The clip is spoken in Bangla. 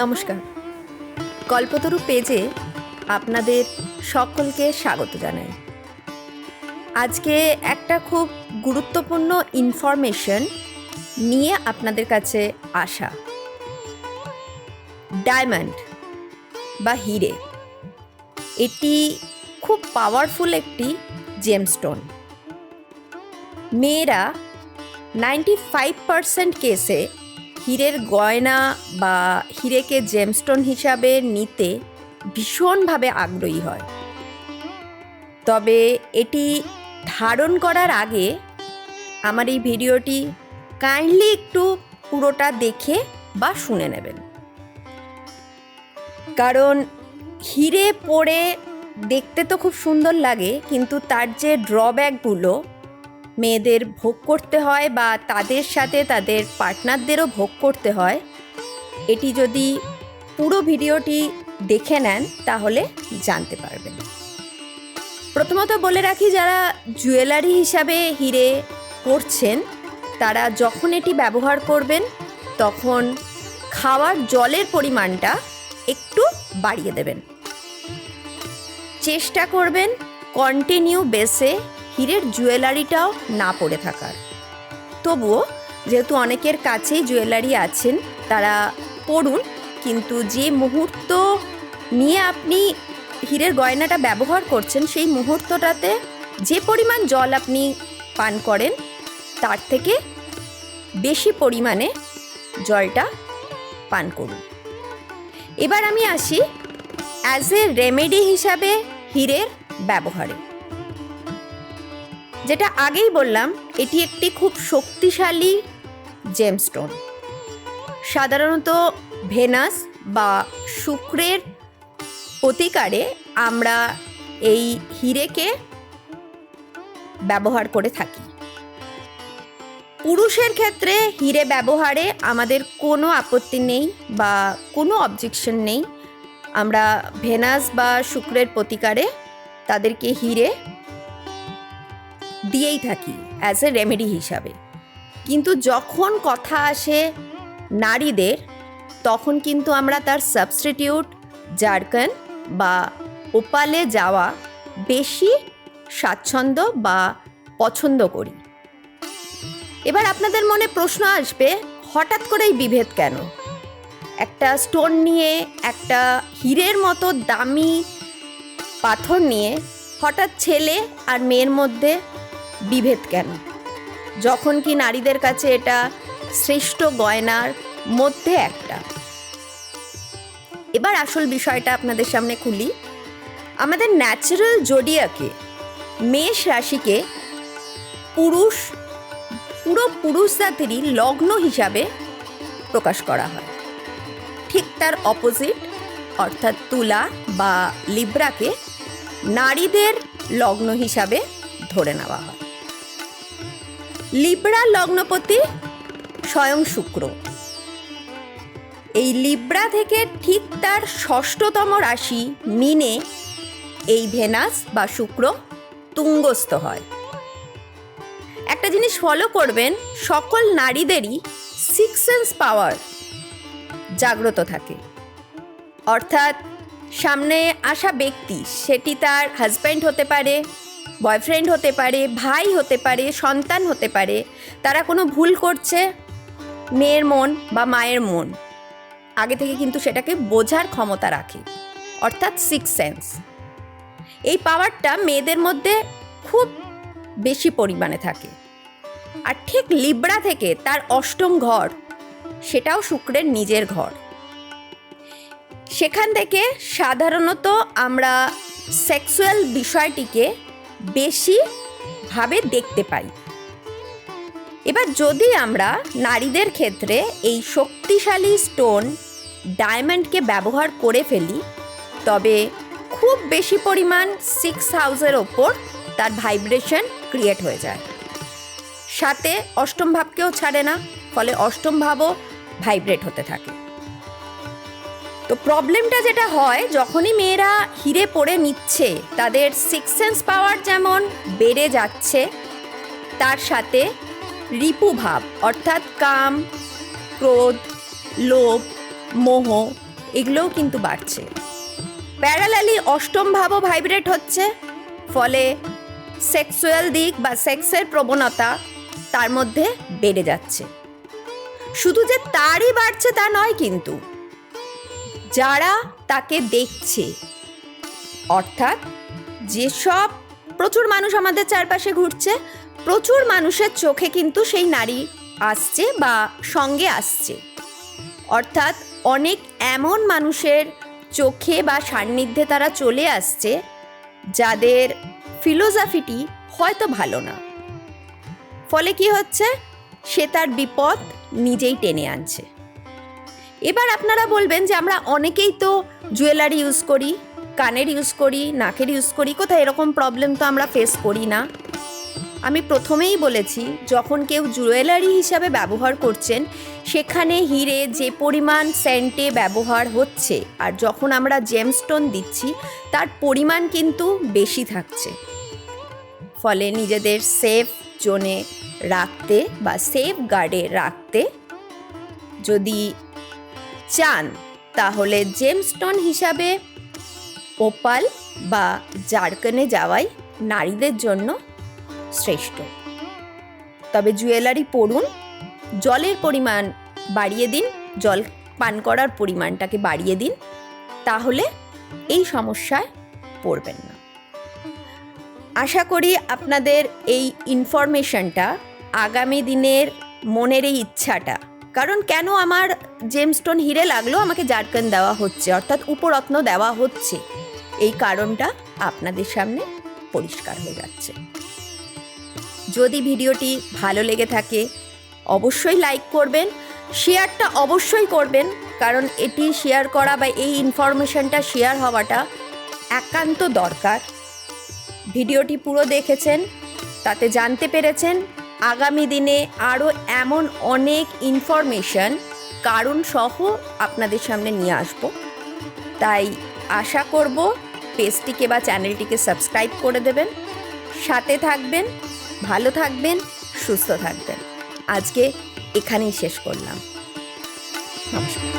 নমস্কার। কল্পতরু পেজে আপনাদের সকলকে স্বাগত জানাই। আজকে একটা খুব গুরুত্বপূর্ণ ইনফরমেশন নিয়ে আপনাদের কাছে আসা। ডায়মন্ড বা হিরে। এটি খুব পাওয়ারফুল একটি জেমস্টোন মেয়েরা নাইনটি ফাইভ পার্সেন্ট কেসে হীরের গয়না বা হিরেকে জেমস্টোন হিসাবে নিতে ভীষণভাবে আগ্রহী হয়। তবে এটি ধারণ করার আগে আমার এই ভিডিওটি কাইন্ডলি একটু পুরোটা দেখে বা শুনে নেবেন। কারণ হিরে পরে দেখতে তো খুব সুন্দর লাগে, কিন্তু তার যে ড্রব্যাকগুলো মেয়েদের ভোগ করতে হয় বা তাদের সাথে তাদের পার্টনারদেরও ভোগ করতে হয়। এটি যদি পুরো ভিডিওটি দেখে নেন, তাহলে জানতে পারবেন। প্রথমত বলে রাখি, যারা জুয়েলারি হিসাবে হিরে পরছেন তারা যখন এটি ব্যবহার করবেন, তখন খাওয়ার জলের পরিমাণটা একটু বাড়িয়ে দেবেন। চেষ্টা করবেন কন্টিনিউ বেসে হীরের জুয়েলারিটাও না পড়ে থাকার। তবুও যেহেতু অনেকের কাছেই জুয়েলারি আছেন, তারা পড়ুন, কিন্তু যে মুহূর্ত নিয়ে আপনি হীরের গয়নাটা ব্যবহার করছেন, সেই মুহূর্তটাতে যে পরিমাণ জল আপনি পান করেন, তার থেকে বেশি পরিমাণে জলটা পান করুন। এবার আমি আসি অ্যাজ এ রেমেডি হিসাবে হীরের ব্যবহারে। যেটা আগেই বললাম, এটি একটি খুব শক্তিশালী জেমস্টোন সাধারণত ভেনাস বা শুক্রের প্রতিকারে আমরা এই হিরেকে ব্যবহার করে থাকি। পুরুষের ক্ষেত্রে হিরে ব্যবহারে আমাদের কোনো আপত্তি নেই বা কোনো অবজেকশন নেই। আমরা ভেনাস বা শুক্রের প্রতিকারে তাদেরকে হিরে দিয়েই থাকি অ্যাজ এ রেমেডি হিসাবে। কিন্তু যখন কথা আসে নারীদের, তখন কিন্তু আমরা তার সাবস্টিটিউট জারকান বা ওপালে যাওয়া বেশি স্বাচ্ছন্দ্য বা পছন্দ করি। এবার আপনাদের মনে প্রশ্ন আসবে, হঠাৎ করেই বিভেদ কেন? একটা স্টোন নিয়ে, একটা হীরের মতো দামি পাথর নিয়ে হঠাৎ ছেলে আর মেয়ের মধ্যে বিভেদ কেন? যখন কি নারীদের কাছে এটা শ্রেষ্ঠ গয়নার মধ্যে একটা? এবার আসল বিষয়টা আপনাদের সামনে খুলি। আমাদের ন্যাচারাল জোডিয়াকে মেষ রাশিকে পুরুষ, পুরো পুরুষ জাতিরই লগ্ন হিসাবে প্রকাশ করা হয়। ঠিক তার অপোজিট অর্থাৎ তুলা বা লিব্রাকে নারীদের লগ্ন হিসাবে ধরে নেওয়া হয়। লিব্রা লগ্নপতি স্বয়ং শুক্র। এই লিব্রা থেকে ঠিক তার ষষ্ঠতম রাশি মিনে এই ভেনাস বা শুক্র তুঙ্গস্থ হয়। একটা জিনিস ফলো করবেন, সকল নারীদেরই সিক্স সেন্স পাওয়ার জাগ্রত থাকে। অর্থাৎ সামনে আসা ব্যক্তি, সেটি তার হাজব্যান্ড হতে পারে বয়ফ্রেন্ড হতে পারে, ভাই হতে পারে, সন্তান হতে পারে, তারা কোনো ভুল করছে? মেয়ের মন বা মায়ের মন। আগে থেকে কিন্তু সেটাকে বোঝার ক্ষমতা রাখে। অর্থাৎ সিক্স সেন্স এই পাওয়ারটা মেয়েদের মধ্যে খুব বেশি পরিমাণে থাকে। আর ঠিক লিব্রা থেকে তার অষ্টম ঘর, সেটাও শুক্রের নিজের ঘর। সেখান থেকে সাধারণত আমরা সেক্সুয়াল বিষয়টিকে বেশি ভাবে দেখতে পাই। এবার যদি আমরা নারীদের ক্ষেত্রে এই শক্তিশালী স্টোন ডায়মন্ডকে ব্যবহার করে ফেলি, তবে খুব বেশি পরিমাণ সিক্স হাউসের ওপর তার ভাইব্রেশন ক্রিয়েট হয়ে যায়। সাথে অষ্টম ভাবকেও ছাড়ে না, ফলে অষ্টম ভাবও ভাইব্রেট হতে থাকে। তো প্রবলেমটা যেটা হয়, যখনই মেয়েরা হিরে পড়ে নিচ্ছে, তাদের সিক্স সেন্স পাওয়ার যেমন বেড়ে যাচ্ছে, তার সাথে রিপু ভাব, অর্থাৎ কাম, ক্রোধ, লোভ, মোহ, এগুলোও কিন্তু বাড়ছে। প্যারালালি অষ্টম ভাবও ভাইব্রেট হচ্ছে, ফলে সেক্সুয়াল দিক বা সেক্সের প্রবণতা তার মধ্যে বেড়ে যাচ্ছে। শুধু যে তারই বাড়ছে তা নয় কিন্তু যারা তাকে দেখছে। অর্থাৎ যেসব প্রচুর মানুষ আমাদের চারপাশে ঘুরছে, প্রচুর মানুষের চোখে কিন্তু সেই নারী আসছে বা সঙ্গে আসছে। অর্থাৎ অনেক এমন মানুষের চোখে বা সান্নিধ্যে তারা চলে আসছে, যাদের ফিলোসফিটি হয়তো ভালো না। ফলে কি হচ্ছে? সে তার বিপদ নিজেই টেনে আনছে। এবার আপনারা বলবেন যে আমরা অনেকেই তো জুয়েলারি ইউজ করি, কানের ইউজ করি, নাকের ইউজ করি, কোথায় এরকম প্রবলেম তো আমরা ফেস করি না। আমি প্রথমেই বলেছি, যখন কেউ জুয়েলারি হিসাবে ব্যবহার করছেন, সেখানে হিরে যে পরিমাণ সেন্টে ব্যবহার হচ্ছে আর যখন আমরা জেমস্টোন দিচ্ছি, তার পরিমাণ কিন্তু বেশি থাকছে। ফলে নিজেদের সেফ জোনে রাখতে বা সেফ গার্ডে রাখতে যদি চান, তাহলে জেমস্টোন হিসাবে ওপাল বা জারকানে যাওয়াই নারীদের জন্য শ্রেষ্ঠ। তবে জুয়েলারি পরুন জলের পরিমাণ বাড়িয়ে দিন, জল পান করার পরিমাণটাকে বাড়িয়ে দিন, তাহলে এই সমস্যায় পড়বেন না। আশা করি আপনাদের এই ইনফরমেশনটা আগামী দিনের মনের এই ইচ্ছাটা কারণ কেন আমার জেমস্টোন হিরে লাগল? আমাকে জারকান দেওয়া হচ্ছে, অর্থাৎ উপরত্ন দেওয়া হচ্ছে। এই কারণটা আপনাদের সামনে পরিষ্কার হয়ে যাচ্ছে। যদি ভিডিওটি ভালো লেগে থাকে, অবশ্যই লাইক করবেন শেয়ারটা অবশ্যই করবেন, কারণ এটি শেয়ার করা বা এই ইনফরমেশনটা শেয়ার হওয়াটা একান্ত দরকার। ভিডিওটি পুরো দেখেছেন, তাতে জানতে পেরেছেন আগামী দিনে আরও এমন অনেক ইনফরমেশন কারণ সহ আপনাদের সামনে নিয়ে আসব। তাই আশা করব পেজটিকে বা চ্যানেলটিকে সাবস্ক্রাইব করে দেবেন। সাথে থাকবেন, ভালো থাকবেন, সুস্থ থাকবেন। আজকে এখানেই শেষ করলাম। নমস্কার।